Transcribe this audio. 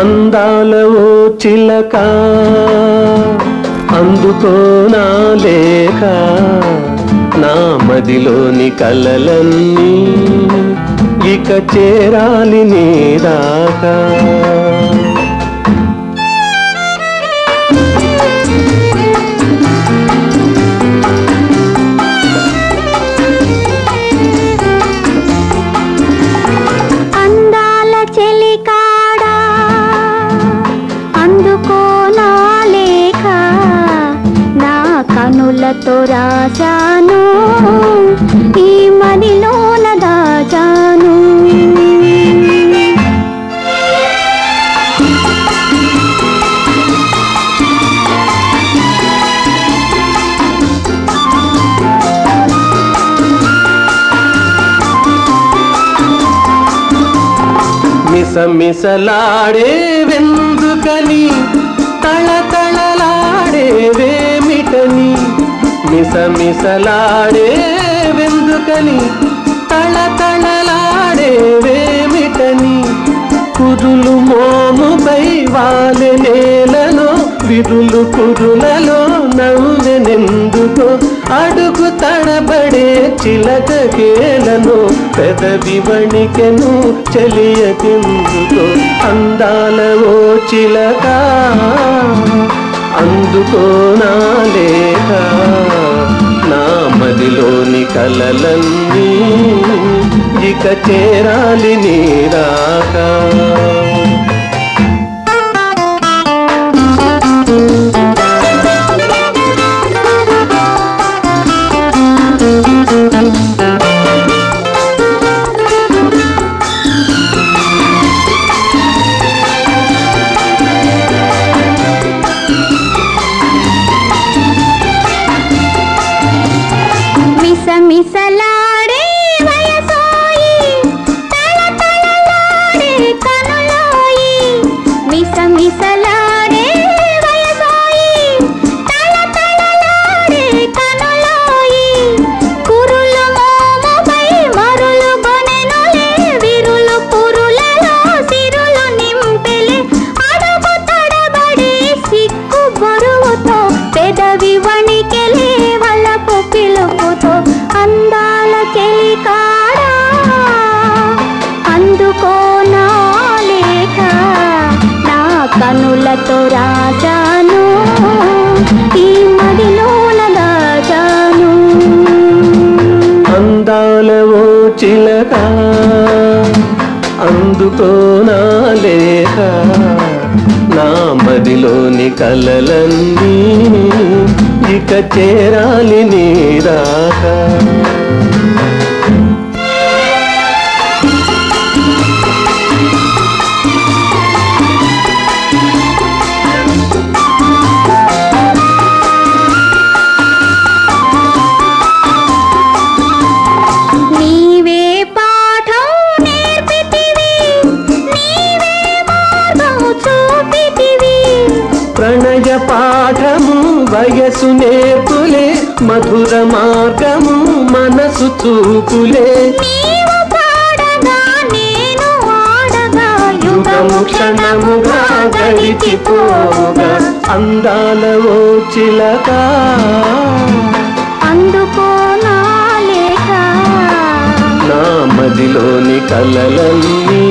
అందాల ఓ చిలక అందుకో నా లేఖ నా మదిలోని కలలన్నీ ఇక చేరాలి నీ దాకా. కనులతో రాశాను ఈ మదిలోన దాచాను. మిసమిసలాడే వెందుకని తళతళలాడేవేమిటని మిసమిసలాడే వెందుకని తళతళలాడే వేమిటని కురులు మోముపై వాలె నేలలో విరులు కురులలో నవ్వెనెందుకో అడుగు తడబడే చిలక కేలను పెదవి వణికెను చెలియకెందుకో అందాల ఓ చిలక. అందుకో నా నా మదిలోని కలలన్నీ ఇక చేరాలి నీరాక మిసమిసలాడే కనులతో రాజాను ఈ మదిలోన దాచాను అందాల ఓ చిలక అందుకో నా నా మదిలోని కలలన్నీ ఇక చేరాలి నీరాక నీవే పాఠము వయసు నేర్పులే మధుర మార్గము మనసు చూపులే. యుగము క్షణముగా గడిచిపోగా అందాల ఓ చిలక అందుకో నా మదిలోని కలలన్నీ